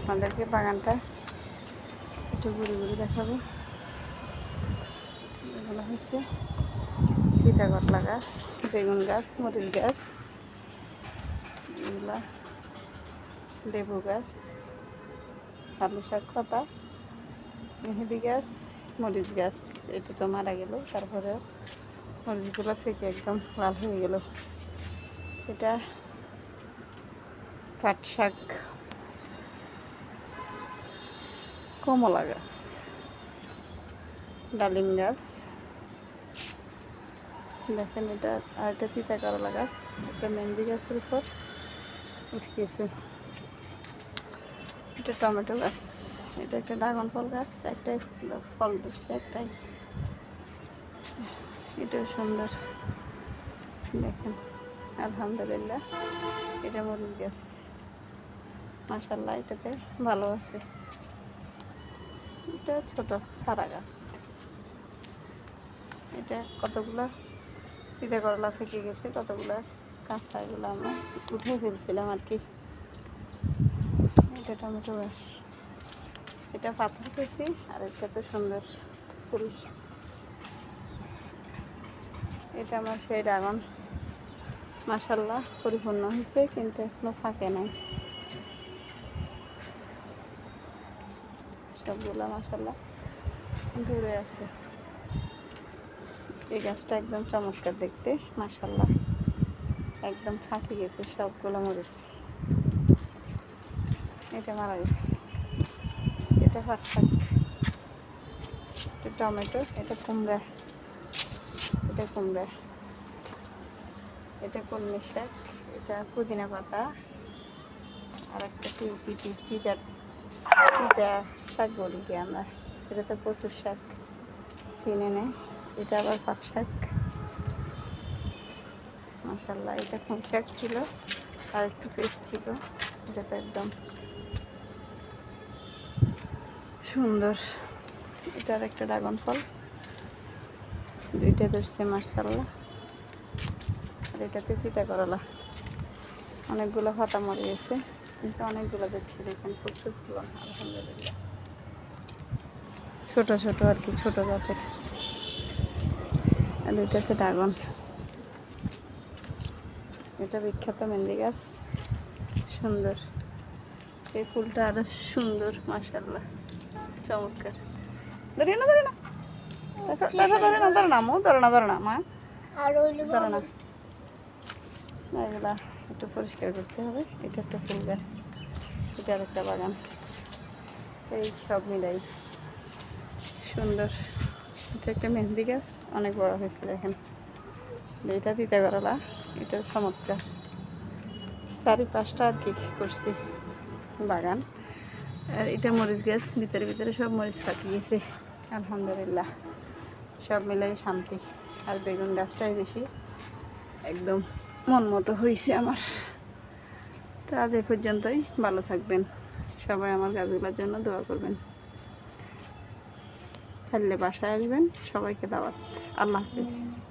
আপনাদেরকে বাগানটা একটু ঘুরে ঘুরে দেখাবো। এগুলো হচ্ছে তিতা গটলা গাছ, বেগুন গাছ, মরিচ গাছ, এগুলা লেবু গাছ আলু শাক পাতা, মেহেদি গাছ, মরিচ গাছ, এটা তো মারা গেল, তারপরে মরিচগুলো থেকে একদম লাল হয়ে গেল। এটা পাট শাক। কমলা গাছ, ডালিম গাছ। দেখেন এটা আর একটা তিতা করলা গাছ, একটা মেহেন্দি গাছের উপর। উঠে গেছে। এটা টমেটো গাছ, এটা একটা ড্রাগন ফল গাছ, একটাই ফল ধরছে, একটাই। এটাও সুন্দর। দেখেন, আলহামদুলিল্লাহ, এটা মরিচ গাছ। মাসাল্লাহ এটাতে ভালো আছে। এটা ছোট ছাড়া গাছ। এটা কতগুলো? তিতা করলা থেকে গেছে, কতগুলো কাঁচা এগুলো আমরা উঠে ফেলছিলাম আর কি। এটা টমেটো গাছ। এটা পাথর পেয়েছি আর এটা তো সুন্দর ফুল। এটা আমার সেই ড্রাগন মাসাল্লাহ পরিপূর্ণ হয়েছে কিন্তু এখনও ফাঁকে নাই। সবগুলো মাসাল্লাহ দূরে আছে। এই গাছটা একদম চমৎকার দেখতে মাসাল্লাহ একদম ফাঁকে গেছে সবগুলো মরিচ। এটা মারা গেছে। এটা পাট শাক। এটা টমেটো, এটা কুমড়া। এটা কুমড়া। এটা কলমি শাক, এটা পুদিনা পাতা। আর একটা পিটি পিজা শাক বলি কি আমরা? এটা তো প্রচুর শাক। চিনে নেয় এটা আবার পাট শাক। মাসাল্লাহ এটা খুব শাক ছিল? আর একটু পেস্ট ছিল। এটা তো একদম সুন্দর। এটার একটা ড্রাগন ফল। দুইটা ধরছে মার্শাল্লাহ আর এটাতে তিতা করলা। অনেকগুলো ফাটা মরে গেছে। কিন্তু অনেকগুলো দেখছি দেখেন প্রচুর ফুলন আলহামদুলিল্লাহ। ছোট ছোট আর কি ছোট জাতের। আর এটাতে ড্রাগন। এটা বিখ্যাত মেহেন্দি গাছ। সুন্দর। এই ফুলটা আরও সুন্দর মাসাল্লাহ চমৎকার। ধরি না ধরি না। ধরে না ধরে না মো ধরে না ধরে না মা। আর ওইগুলো ধরে না এগুলা। একটু পরিষ্কার করতে হবে। এটা একটা ফুল গাছ, এটা আর একটা বাগান। এই সব মিলাই সুন্দর। এটা একটা মেহেন্দি গাছ, অনেক বড় হয়েছে দেখেন। এটা দিতে করলা এটা চমৎকার। চারি পাঁচটা আর কি করছি, বাগান। আর এটা মরিচ গাছ, ভিতরে ভিতরে সব মরিচ পাকি গেছে আলহামদুলিল্লাহ। সব মিলাই শান্তি। আর বেগুন গাছটাই বেশি, একদম। মন মতো হয়েছে আমার। তো আজ এ পর্যন্তই, ভালো থাকবেন। সবাই আমার গাছগুলোর জন্য দোয়া করবেন। থাকলে বাসায় আসবেন, সবাইকে দাওয়াত। আল্লাহ হাফিজ।